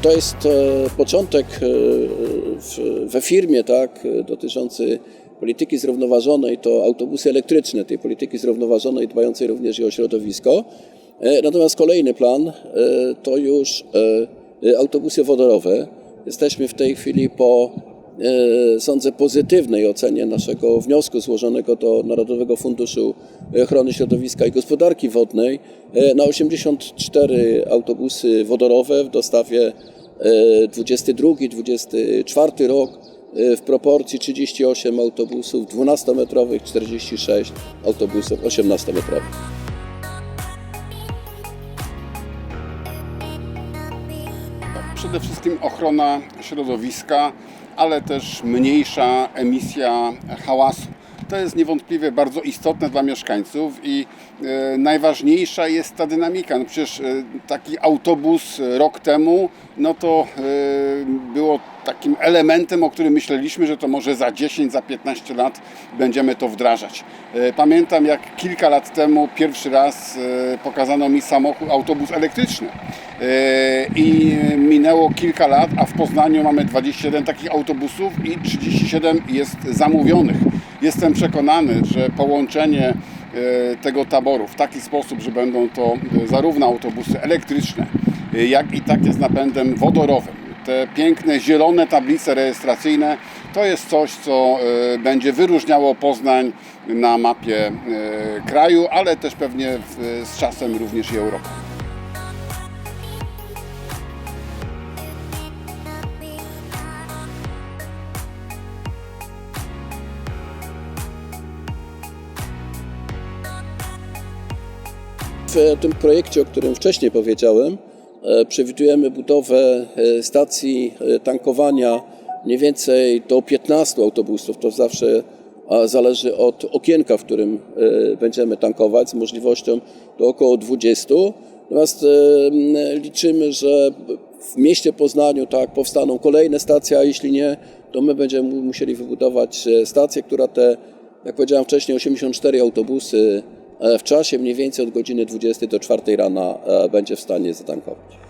To jest e, początek e, we firmie, tak, e, dotyczący polityki zrównoważonej, to autobusy elektryczne, tej polityki zrównoważonej, dbającej również i o środowisko. Natomiast kolejny plan to już autobusy wodorowe. Jesteśmy w tej chwili po, sądzę, pozytywnej ocenie naszego wniosku złożonego do Narodowego Funduszu Ochrony Środowiska i Gospodarki Wodnej e, na 84 autobusy wodorowe w dostawie 22-24 rok e, w proporcji 38 autobusów 12-metrowych, 46 autobusów 18-metrowych. Przede wszystkim ochrona środowiska, ale też mniejsza emisja hałasu. To jest niewątpliwie bardzo istotne dla mieszkańców i e, najważniejsza jest ta dynamika. No przecież e, taki autobus rok temu, no to e, było takim elementem, o którym myśleliśmy, że to może za 10, za 15 lat będziemy to wdrażać. E, Pamiętam jak kilka lat temu pierwszy raz e, pokazano mi samochód, autobus elektryczny. E, I minęło kilka lat, a w Poznaniu mamy 21 takich autobusów i 37 jest zamówionych. Jestem przekonany, że połączenie e, tego taboru w taki sposób, że będą to e, zarówno autobusy elektryczne, e, jak i takie z napędem wodorowym. Te piękne zielone tablice rejestracyjne to jest coś, co będzie wyróżniało Poznań na mapie kraju, ale też pewnie z czasem również i Europy. W tym projekcie, o którym wcześniej powiedziałem, e, przewidujemy budowę e, stacji e, tankowania mniej więcej do 15 autobusów. To zawsze zależy od okienka, w którym e, będziemy tankować, z możliwością do około 20. Natomiast e, liczymy, że w mieście Poznaniu tak powstaną kolejne stacje, a jeśli nie, to my będziemy mu- musieli wybudować e, stację, która te, jak powiedziałem wcześniej, 84 autobusy e, w czasie mniej więcej od godziny 20 do 4 rana e, będzie w stanie zatankować.